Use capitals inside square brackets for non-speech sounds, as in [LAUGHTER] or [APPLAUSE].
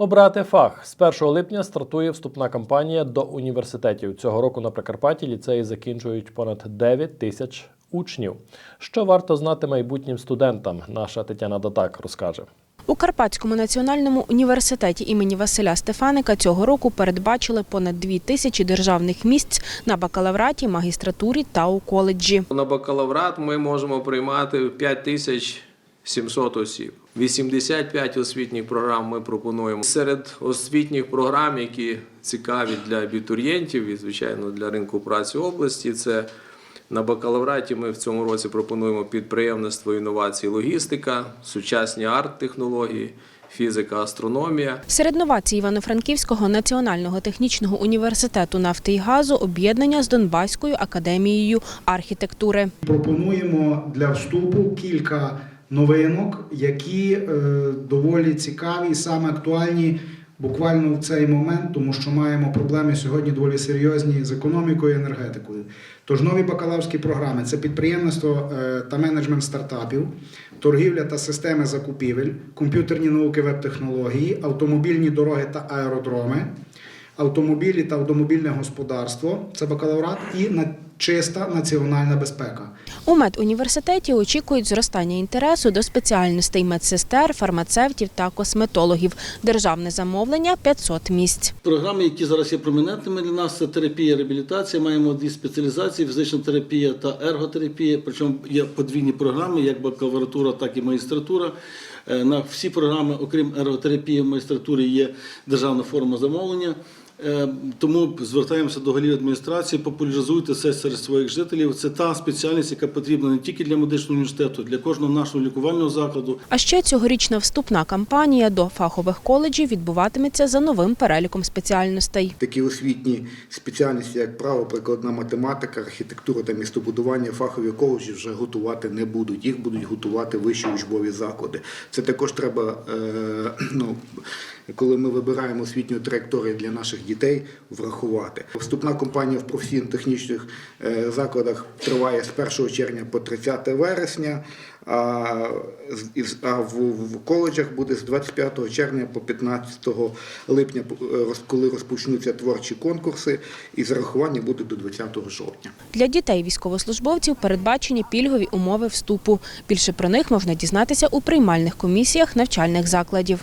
Обрати фах з 1 липня стартує вступна кампанія до університетів. Цього року на Прикарпатті ліцеї закінчують понад 9 тисяч учнів. Що варто знати майбутнім студентам? Наша Тетяна Датак розкаже. У Карпатському національному університеті імені Василя Стефаника цього року передбачили понад дві тисячі державних місць на бакалавраті, магістратурі та у коледжі. На бакалаврат ми можемо приймати 5700 осіб. 85 освітніх програм ми пропонуємо. Серед освітніх програм, які цікаві для абітурієнтів і, звичайно, для ринку праці області, це на бакалавраті ми в цьому році пропонуємо підприємництво, інновації, логістика, сучасні арт-технології, фізика, астрономія. Серед новацій Івано-Франківського національного технічного університету нафти і газу об'єднання з Донбаською академією архітектури. Пропонуємо для вступу кілька новинок, які е, доволі цікаві і саме актуальні буквально в цей момент, тому що маємо проблеми сьогодні доволі серйозні з економікою і енергетикою. Тож нові бакалаврські програми це підприємництво е, та менеджмент стартапів, торгівля та системи закупівель, комп'ютерні науки веб-технології, автомобільні дороги та аеродроми автомобілі та автомобільне господарство це бакалаврат і на чиста національна безпека. У медуніверситеті очікують зростання інтересу до спеціальностей медсестер, фармацевтів та косметологів. Державне замовлення 500 місць. Програми, які зараз є промінентними для нас, це терапія, реабілітація. Маємо дві спеціалізації: фізична терапія та ерготерапія. Причому є подвійні програми, як бакалавратура, так і магістратура. Е, На всі програми, окрім ерготерапії, магістратури, є державна форма замовлення. Е, Тому звертаємося до голів адміністрації, популяризуйте це серед своїх жителів. Це та спеціальність, яка потрібна не тільки для медичного університету, для кожного нашого лікувального закладу. А ще цьогорічна вступна кампанія до фахових коледжів відбуватиметься за новим переліком спеціальностей. Такі освітні спеціальності, як право, прикладна математика, архітектура та містобудування, фахові коледжі вже готувати не будуть. Їх будуть готувати вищі учбові заклади. Це також треба, е, [CLEARS THROAT] ну, коли ми вибираємо освітню траєкторію для наших дітей, врахувати. Вступна кампанія в професійно-технічних е, закладах триває з 1 червня по 30 вересня, а, в коледжах буде з 25 червня по 15 липня, е, коли розпочнуться творчі конкурси, і зарахування буде до 20 жовтня. Для дітей військовослужбовців передбачені пільгові умови вступу. Більше про них можна дізнатися у приймальних комісіях навчальних закладів.